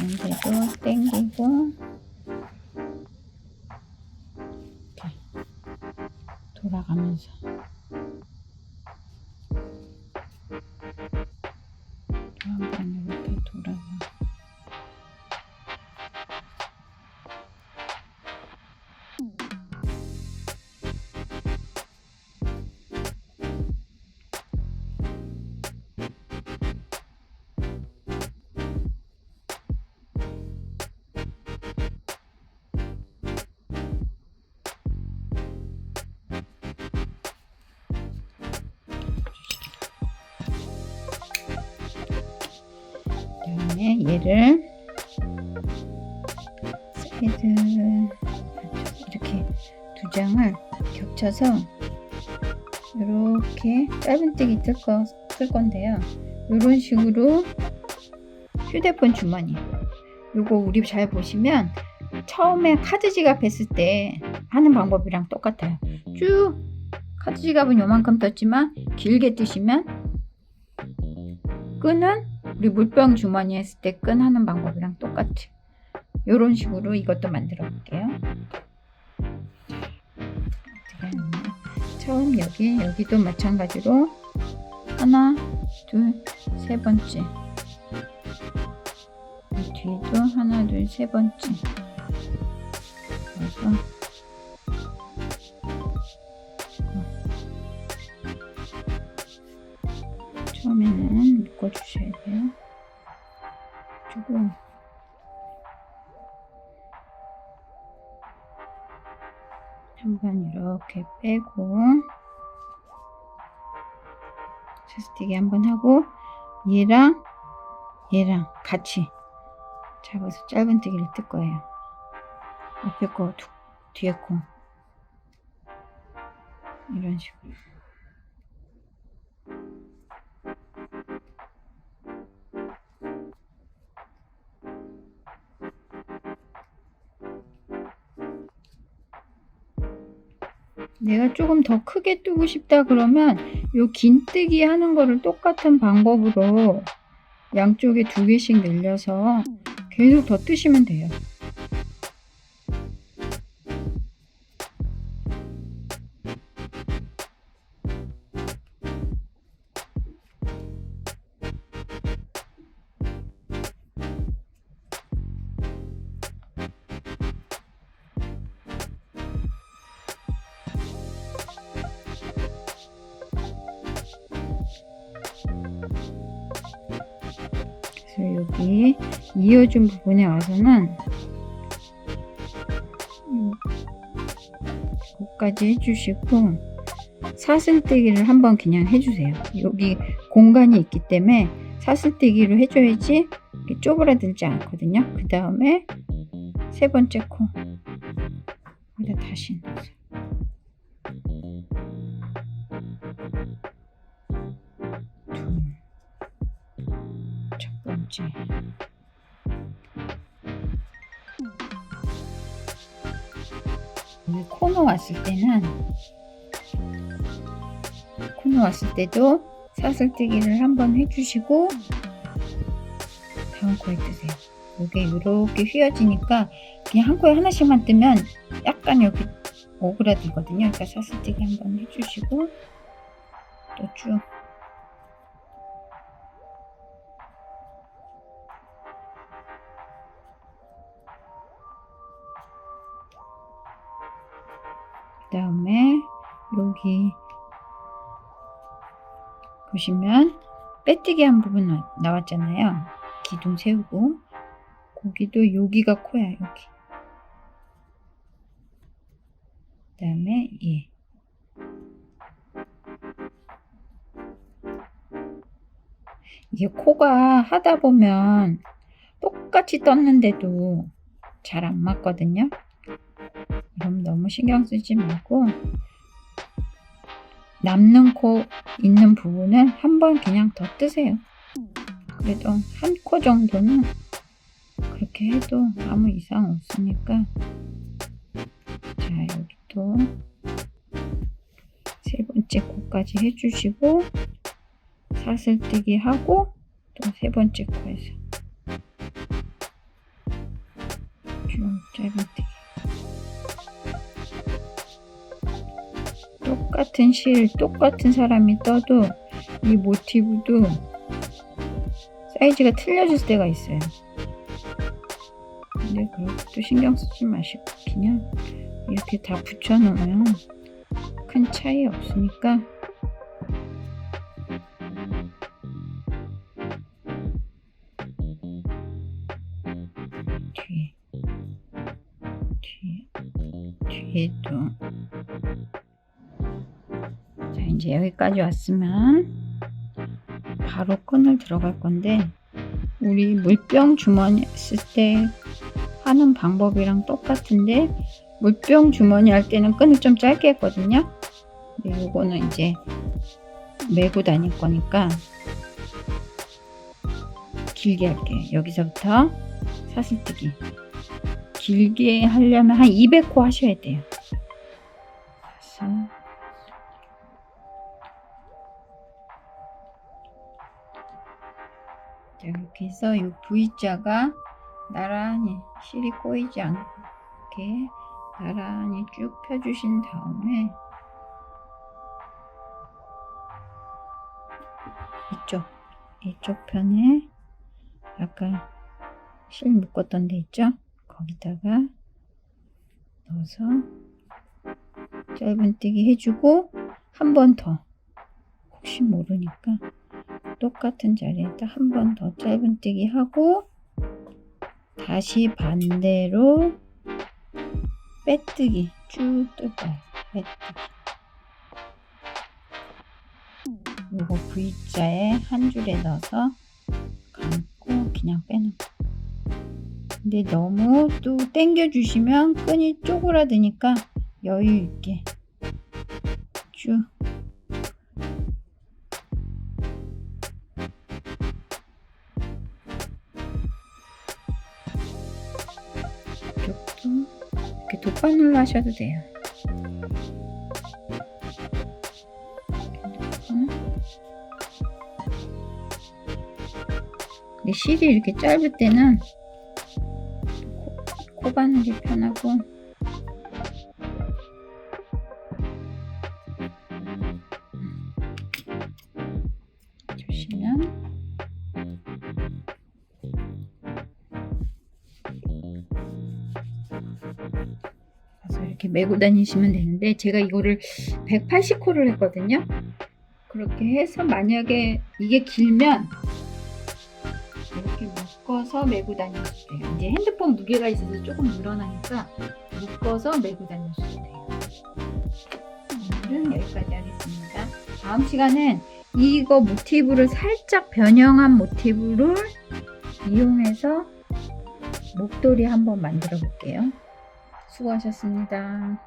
가운데도 당기고. 이렇게 돌아가면서 얘를 사이드 이렇게 두 장을 겹쳐서 이렇게 짧은뜨기 뜰, 거, 뜰 건데요. 이런 식으로 휴대폰 주머니. 요거 우리 잘 보시면 처음에 카드 지갑 했을 때 하는 방법이랑 똑같아요. 쭉 카드 지갑은 요만큼 떴지만 길게 뜨시면 끈은 우리 물병 주머니 했을 때 끈 하는 방법이랑 똑같아. 요런 식으로 이것도 만들어 볼게요. 처음 여기 여기도 마찬가지로 하나 둘 세 번째 이 뒤도 하나 둘 세 번째 그래서 처음에는 묶어주셔야 돼요. 조금 한번 이렇게 빼고 세스티기 한번 하고 얘랑 얘랑 같이 잡아서 짧은뜨기를 뜰 거예요. 앞에 거, 툭, 뒤에 거 이런 식으로. 내가 조금 더 크게 뜨고 싶다 그러면 요 긴뜨기 하는 거를 똑같은 방법으로 양쪽에 두 개씩 늘려서 계속 더 뜨시면 돼요. 그래서 여기 이어준 부분에 와서는 여기까지 해주시고 사슬뜨기를 한번 그냥 해주세요. 여기 공간이 있기 때문에 사슬뜨기로 해줘야지 쪼그라들지 않거든요. 그 다음에 세 번째 코 여기다 다시 넣어서 이 코너 왔을 때는 코너 왔을 때도 사슬뜨기를 한번 해주시고 다음 코에 뜨세요. 이게 이렇게 휘어지니까 그냥 한 코에 하나씩만 뜨면 약간 여기 오그라들거든요. 그러니까 사슬뜨기 한번 해주시고 또 쭉 다음에 여기 보시면 빼뜨기 한 부분 나- 나왔잖아요. 기둥 세우고 거기도 여기가 코야 여기. 그 다음에 얘. 이게 코가 하다 보면 똑같이 떴는데도 잘 안 맞거든요. 그럼 너무 신경 쓰지 말고 남는 코 있는 부분은 한 번 그냥 더 뜨세요. 그래도 한 코 정도는 그렇게 해도 아무 이상 없으니까 자 여기도 세 번째 코까지 해주시고 사슬뜨기 하고 또 세 번째 코에서 똑같은 실, 똑같은 사람이 떠도 이 모티브도 사이즈가 틀려질 때가 있어요. 근데 그것도 신경 쓰지 마시고 그냥 이렇게 다 붙여놓으면 큰 차이 없으니까 뒤에 뒤에 뒤에도 자 이제 여기까지 왔으면 바로 끈을 들어갈 건데 우리 물병 주머니 쓸때 하는 방법이랑 똑같은데 물병 주머니 할 때는 끈을 좀 짧게 했거든요. 근데 요거는 이제 메고 다닐 거니까 길게 할게요. 여기서부터 사슬뜨기. 길게 하려면 한 200호 하셔야 돼요 이렇게 해서 이 V자가 나란히 실이 꼬이지 않게 나란히 쭉 펴주신 다음에 이쪽 이쪽 편에 아까 실 묶었던 데 있죠? 거기다가 넣어서 짧은뜨기 해주고 한 번 더 혹시 모르니까 똑같은 자리에다 한 번 더 짧은뜨기 하고 다시 반대로 빼뜨기. 쭉 뜰까요? 빼뜨기. 요거 V자에 한 줄에 넣어서 감고 그냥 빼는 거. 근데 너무 또 당겨 주시면 끈이 쪼그라드니까 여유 있게 돗바늘로 하셔도 돼요. 근데 실이 이렇게 짧을 때는 코, 코바늘이 편하고 이렇게 메고 다니시면 되는데 제가 이거를 180호를 했거든요. 그렇게 해서 만약에 이게 길면 이렇게 묶어서 메고 다니셔도 돼요. 이제 핸드폰 무게가 있어서 조금 늘어나니까 묶어서 메고 다니셔도 돼요. 오늘은 여기까지 하겠습니다. 다음 시간은 이거 모티브를 살짝 변형한 모티브를 이용해서 목도리 한번 만들어 볼게요. 수고하셨습니다.